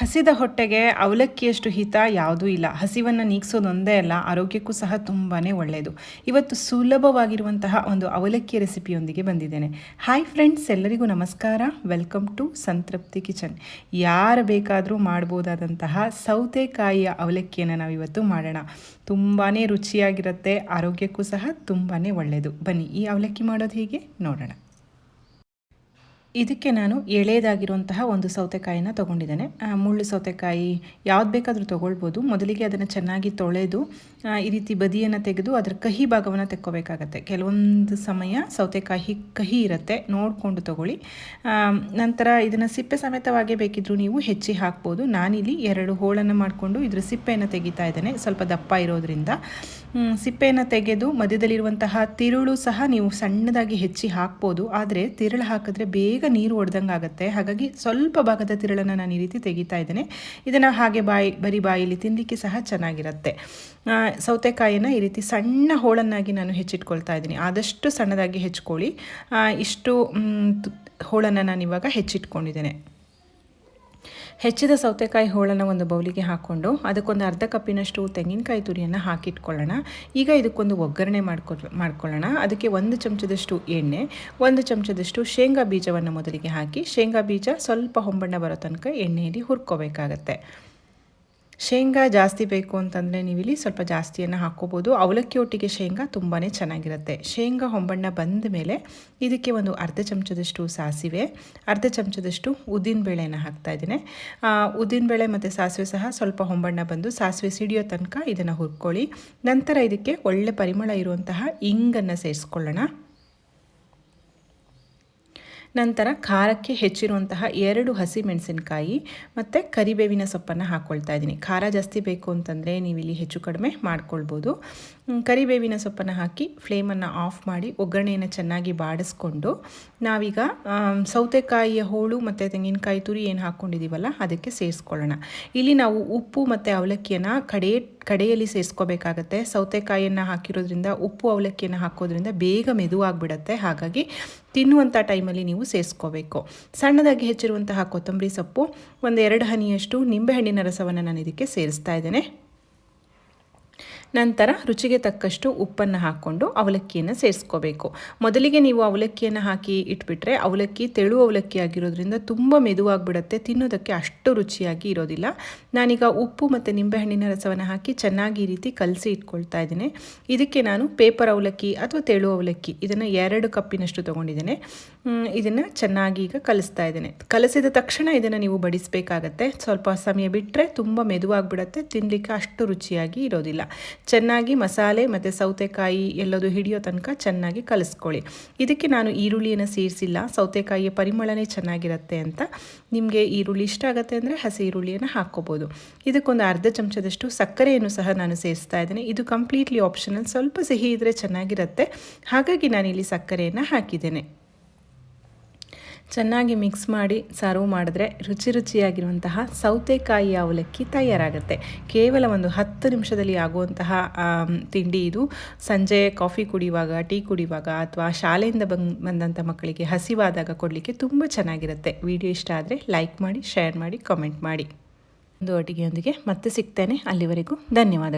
ಹಸಿದ ಹೊಟ್ಟೆಗೆ ಅವಲಕ್ಕಿಯಷ್ಟು ಹಿತ ಯಾವುದೂ ಇಲ್ಲ. ಹಸಿವನ್ನು ನೀಗಿಸೋದೊಂದೇ ಅಲ್ಲ, ಆರೋಗ್ಯಕ್ಕೂ ಸಹ ತುಂಬಾ ಒಳ್ಳೆಯದು ಇವತ್ತು ಸುಲಭವಾಗಿರುವಂತಹ ಒಂದು ಅವಲಕ್ಕಿ ರೆಸಿಪಿಯೊಂದಿಗೆ ಬಂದಿದ್ದೇನೆ. ಹಾಯ್ ಫ್ರೆಂಡ್ಸ್, ಎಲ್ಲರಿಗೂ ನಮಸ್ಕಾರ. Welcome to Santrupti kitchen. ಯಾರು ಬೇಕಾದರೂ ಮಾಡ್ಬೋದಾದಂತಹ ಸೌತೆಕಾಯಿಯ ಅವಲಕ್ಕಿಯನ್ನು ನಾವು ಇವತ್ತು ಮಾಡೋಣ. ತುಂಬಾ ರುಚಿಯಾಗಿರುತ್ತೆ, ಆರೋಗ್ಯಕ್ಕೂ ಸಹ ತುಂಬಾ ಒಳ್ಳೆಯದು ಬನ್ನಿ, ಈ ಅವಲಕ್ಕಿ ಮಾಡೋದು ಹೇಗೆ? ನೋಡೋಣ. ಇದಕ್ಕೆ ನಾನು ಎಳೆಯದಾಗಿರುವಂತಹ ಒಂದು ಸೌತೆಕಾಯಿನ ತೊಗೊಂಡಿದ್ದೇನೆ. ಮುಳ್ಳು ಸೌತೆಕಾಯಿ ಯಾವ್ದು ಬೇಕಾದರೂ ತೊಗೊಳ್ಬೋದು. ಮೊದಲಿಗೆ ಅದನ್ನು ಚೆನ್ನಾಗಿ ತೊಳೆದು ಈ ರೀತಿ ಬದಿಯನ್ನು ತೆಗೆದು ಅದರ ಕಹಿ ಭಾಗವನ್ನು ತೆಕ್ಕೋಬೇಕಾಗತ್ತೆ. ಕೆಲವೊಂದು ಸಮಯ ಸೌತೆಕಾಯಿ ಕಹಿ ಇರುತ್ತೆ. ನೋಡಿಕೊಂಡು ತೊಗೊಳ್ಳಿ. ನಂತರ ಇದನ್ನು ಸಿಪ್ಪೆ ಸಮೇತವಾಗೇ ಬೇಕಿದ್ದರೂ ನೀವು ಹೆಚ್ಚಿ ಹಾಕ್ಬೋದು. ನಾನಿಲ್ಲಿ ಎರಡು ಹೋಳನ್ನು ಮಾಡಿಕೊಂಡು ಇದರ ಸಿಪ್ಪೆಯನ್ನು ತೆಗಿತಾ ಇದ್ದೇನೆ. ಸ್ವಲ್ಪ ದಪ್ಪ ಇರೋದ್ರಿಂದ. ಸಿಪ್ಪೆಯನ್ನು ತೆಗೆದು ಮಧ್ಯದಲ್ಲಿರುವಂತಹ ತಿರುಳು ಸಹ ನೀವು ಸಣ್ಣದಾಗಿ ಹೆಚ್ಚಿ ಹಾಕ್ಬೋದು. ಆದರೆ ತಿರುಳು ಹಾಕಿದ್ರೆ ಬೇಗ ನೀರು ಒಡೆದಂಗೆ ಆಗುತ್ತೆ ಹಾಗಾಗಿ ಸ್ವಲ್ಪ ಭಾಗದ ತಿರುಳನ್ನು ನಾನು ಈ ರೀತಿ ತೆಗಿತಾ ಇದ್ದೇನೆ. ಇದನ್ನು ಹಾಗೆ ಬಾಯಿ, ಬರೀ ಬಾಯಲ್ಲಿ ತಿನ್ನಲಿಕ್ಕೆ ಸಹ ಚೆನ್ನಾಗಿರುತ್ತೆ. ಸೌತೆಕಾಯಿಯನ್ನು ಈ ರೀತಿ ಸಣ್ಣ ಹೋಳನ್ನಾಗಿ ನಾನು ಹೆಚ್ಚಿಟ್ಕೊಳ್ತಾ ಇದ್ದೀನಿ. ಆದಷ್ಟು ಸಣ್ಣದಾಗಿ ಹೆಚ್ಕೊಳ್ಳಿ ಇಷ್ಟು ಹೋಳನ್ನು ನಾನು ಇವಾಗ ಹೆಚ್ಚಿಟ್ಕೊಂಡಿದ್ದೇನೆ. ಹೆಚ್ಚಿದ ಸೌತೆಕಾಯಿ ಹೋಳನ್ನು ಒಂದು ಬೌಲಿಗೆ ಹಾಕ್ಕೊಂಡು ಅದಕ್ಕೊಂದು ಅರ್ಧ ಕಪ್ಪಿನಷ್ಟು ತೆಂಗಿನಕಾಯಿ ತುರಿಯನ್ನು ಹಾಕಿಟ್ಕೊಳ್ಳೋಣ. ಈಗ ಇದಕ್ಕೊಂದು ಒಗ್ಗರಣೆ ಮಾಡ್ಕೊ ಮಾಡ್ಕೊಳ್ಳೋಣ. ಅದಕ್ಕೆ ಒಂದು ಚಮಚದಷ್ಟು ಎಣ್ಣೆ, ಒಂದು ಚಮಚದಷ್ಟು ಶೇಂಗಾ ಬೀಜವನ್ನು ಮೊದಲಿಗೆ ಹಾಕಿ ಶೇಂಗಾ ಬೀಜ ಸ್ವಲ್ಪ ಹೊಂಬಣ್ಣ ಬರೋ ತನಕ ಎಣ್ಣೆಯಲ್ಲಿ ಹುರ್ಕೋಬೇಕಾಗತ್ತೆ. ಶೇಂಗಾ ಜಾಸ್ತಿ ಬೇಕು ಅಂತಂದರೆ ನೀವಿಲ್ಲಿ ಸ್ವಲ್ಪ ಜಾಸ್ತಿಯನ್ನು ಹಾಕ್ಕೋಬೋದು. ಅವಲಕ್ಕಿ ಒಟ್ಟಿಗೆ ಶೇಂಗಾ ತುಂಬಾ ಚೆನ್ನಾಗಿರುತ್ತೆ. ಶೇಂಗಾ ಹೊಂಬಣ್ಣ ಬಂದ ಮೇಲೆ ಇದಕ್ಕೆ ಒಂದು ಅರ್ಧ ಚಮಚದಷ್ಟು ಸಾಸಿವೆ, ಅರ್ಧ ಚಮಚದಷ್ಟು ಉದ್ದಿನಬೇಳೆಯನ್ನು ಹಾಕ್ತಾ ಇದ್ದೀನಿ. ಉದ್ದಿನಬೇಳೆ ಮತ್ತು ಸಾಸಿವೆ ಸಹ ಸ್ವಲ್ಪ ಹೊಂಬಣ್ಣ ಬಂದು ಸಾಸಿವೆ ಸಿಡಿಯೋ ತನಕ ಇದನ್ನು ಹುರ್ಕೊಳ್ಳಿ. ನಂತರ ಇದಕ್ಕೆ ಒಳ್ಳೆ ಪರಿಮಳ ಇರುವಂತಹ ಇಂಗನ್ನು ಸೇರಿಸ್ಕೊಳ್ಳೋಣ. ನಂತರ ಖಾರಕ್ಕೆ ಹೆಚ್ಚಿರುವಂತಹ ಎರಡು ಹಸಿ ಮೆಣಸಿನಕಾಯಿ ಮತ್ತು ಕರಿಬೇವಿನ ಸೊಪ್ಪನ್ನು ಹಾಕ್ಕೊಳ್ತಾ ಇದ್ದೀನಿ. ಖಾರ ಜಾಸ್ತಿ ಬೇಕು ಅಂತಂದರೆ ನೀವು ಇಲ್ಲಿ ಹೆಚ್ಚು ಕಡಿಮೆ ಮಾಡ್ಕೊಳ್ಬೋದು. ಕರಿಬೇವಿನ ಸೊಪ್ಪನ್ನು ಹಾಕಿ ಫ್ಲೇಮನ್ನು ಆಫ್ ಮಾಡಿ ಒಗ್ಗರಣೆಯನ್ನು ಚೆನ್ನಾಗಿ ಬಾಡಿಸ್ಕೊಂಡು ನಾವೀಗ ಸೌತೆಕಾಯಿಯ ಹೋಳು ಮತ್ತು ತೆಂಗಿನಕಾಯಿ ತುರಿ ಏನು ಹಾಕ್ಕೊಂಡಿದ್ದೀವಲ್ಲ ಅದಕ್ಕೆ ಸೇರಿಸ್ಕೊಳ್ಳೋಣ. ಇಲ್ಲಿ ನಾವು ಉಪ್ಪು ಮತ್ತು ಅವಲಕ್ಕಿಯನ್ನು ಕಡೆ ಕಡೆಯಲ್ಲಿ ಸೇರಿಸ್ಕೋಬೇಕಾಗತ್ತೆ. ಸೌತೆಕಾಯಿಯನ್ನು ಹಾಕಿರೋದ್ರಿಂದ ಉಪ್ಪು ಅವಲಕ್ಕಿಯನ್ನು ಹಾಕೋದ್ರಿಂದ ಬೇಗ ಮೆದುವಾಗಿಬಿಡತ್ತೆ. ಹಾಗಾಗಿ ತಿನ್ನುವಂಥ ಟೈಮಲ್ಲಿ ನೀವು ಸೇರಿಸ್ಕೋಬೇಕು. ಸಣ್ಣದಾಗಿ ಹೆಚ್ಚಿರುವಂತಹ ಕೊತ್ತಂಬರಿ ಸೊಪ್ಪು ಒಂದು ಎರಡು ಹನಿಯಷ್ಟು ನಿಂಬೆಹಣ್ಣಿನ ರಸವನ್ನು ನಾನು ಇದಕ್ಕೆ ಸೇರಿಸ್ತಾ ಇದ್ದೇನೆ. ನಂತರ ರುಚಿಗೆ ತಕ್ಕಷ್ಟು ಉಪ್ಪನ್ನು ಹಾಕ್ಕೊಂಡು ಅವಲಕ್ಕಿಯನ್ನು ಸೇರಿಸ್ಕೋಬೇಕು. ಮೊದಲಿಗೆ ನೀವು ಅವಲಕ್ಕಿಯನ್ನು ಹಾಕಿ ಇಟ್ಬಿಟ್ರೆ ಅವಲಕ್ಕಿ ತೆಳು ಅವಲಕ್ಕಿ ಆಗಿರೋದ್ರಿಂದ ತುಂಬ ಮೆದುವಾಗಿಬಿಡುತ್ತೆ, ತಿನ್ನೋದಕ್ಕೆ ಅಷ್ಟು ರುಚಿಯಾಗಿ ಇರೋದಿಲ್ಲ. ನಾನೀಗ ಉಪ್ಪು ಮತ್ತು ನಿಂಬೆಹಣ್ಣಿನ ರಸವನ್ನು ಹಾಕಿ ಚೆನ್ನಾಗಿ ಈ ರೀತಿ ಕಲಸಿ ಇಟ್ಕೊಳ್ತಾ ಇದ್ದೀನಿ. ಇದಕ್ಕೆ ನಾನು ಪೇಪರ್ ಅವಲಕ್ಕಿ ಅಥವಾ ತೆಳು ಅವಲಕ್ಕಿ, ಇದನ್ನು ಎರಡು ಕಪ್ಪಿನಷ್ಟು ತೊಗೊಂಡಿದ್ದೇನೆ. ಇದನ್ನು ಚೆನ್ನಾಗಿ ಈಗ ಕಲಿಸ್ತಾ ಇದ್ದೇನೆ. ಕಲಸಿದ ತಕ್ಷಣ ಇದನ್ನು ನೀವು ಬಡಿಸಬೇಕಾಗತ್ತೆ. ಸ್ವಲ್ಪ ಸಮಯ ಬಿಟ್ಟರೆ ತುಂಬ ಮೆದುವಾಗಿಬಿಡುತ್ತೆ ತಿನ್ನಲಿಕ್ಕೆ ಅಷ್ಟು ರುಚಿಯಾಗಿ ಇರೋದಿಲ್ಲ. ಚೆನ್ನಾಗಿ ಮಸಾಲೆ ಮತ್ತು ಸೌತೆಕಾಯಿ ಎಲ್ಲದು ಹಿಡಿಯೋ ತನಕ ಚೆನ್ನಾಗಿ ಕಲಿಸ್ಕೊಳ್ಳಿ. ಇದಕ್ಕೆ ನಾನು ಈರುಳ್ಳಿಯನ್ನು ಸೇರಿಸಿಲ್ಲ. ಸೌತೆಕಾಯಿಯ ಪರಿಮಳನೇ ಚೆನ್ನಾಗಿರುತ್ತೆ ಅಂತ ನಿಮಗೆ ಈರುಳ್ಳಿ ಇಷ್ಟ ಆಗುತ್ತೆ ಅಂದರೆ ಹಸಿ ಈರುಳ್ಳಿಯನ್ನು ಹಾಕ್ಕೋಬೋದು. ಇದಕ್ಕೊಂದು ಅರ್ಧ ಚಮಚದಷ್ಟು ಸಕ್ಕರೆಯನ್ನು ಸಹ ನಾನು ಸೇರಿಸ್ತಾ ಇದ್ದೇನೆ. ಇದು ಕಂಪ್ಲೀಟ್ಲಿ ಆಪ್ಷನಲ್ ಸ್ವಲ್ಪ ಸಿಹಿ ಇದ್ದರೆ ಚೆನ್ನಾಗಿರುತ್ತೆ. ಹಾಗಾಗಿ ನಾನಿಲ್ಲಿ ಸಕ್ಕರೆಯನ್ನು ಹಾಕಿದ್ದೇನೆ. ಚೆನ್ನಾಗಿ ಮಿಕ್ಸ್ ಮಾಡಿ ಸರ್ವ್ ಮಾಡಿದ್ರೆ ರುಚಿ ರುಚಿಯಾಗಿರುವಂತಹ ಸೌತೆಕಾಯಿ ಅವಲಕ್ಕಿ ತಯಾರಾಗುತ್ತೆ. ಕೇವಲ ಒಂದು ಹತ್ತು ನಿಮಿಷದಲ್ಲಿ ಆಗುವಂತಹ ತಿಂಡಿ ಇದು. ಸಂಜೆ ಕಾಫಿ ಕುಡಿಯುವಾಗ, ಟೀ ಕುಡಿಯುವಾಗ ಅಥವಾ ಶಾಲೆಯಿಂದ ಬಂದ್ ಬಂದಂಥ ಮಕ್ಕಳಿಗೆ ಹಸಿವಾದಾಗ ಕೊಡಲಿಕ್ಕೆ ತುಂಬ ಚೆನ್ನಾಗಿರುತ್ತೆ. ವಿಡಿಯೋ ಇಷ್ಟ ಆದರೆ ಲೈಕ್ ಮಾಡಿ, ಶೇರ್ ಮಾಡಿ, ಕಾಮೆಂಟ್ ಮಾಡಿ. ಒಂದು ಅಡುಗೆಯೊಂದಿಗೆ ಮತ್ತೆ ಸಿಗ್ತೇನೆ. ಅಲ್ಲಿವರೆಗೂ ಧನ್ಯವಾದ.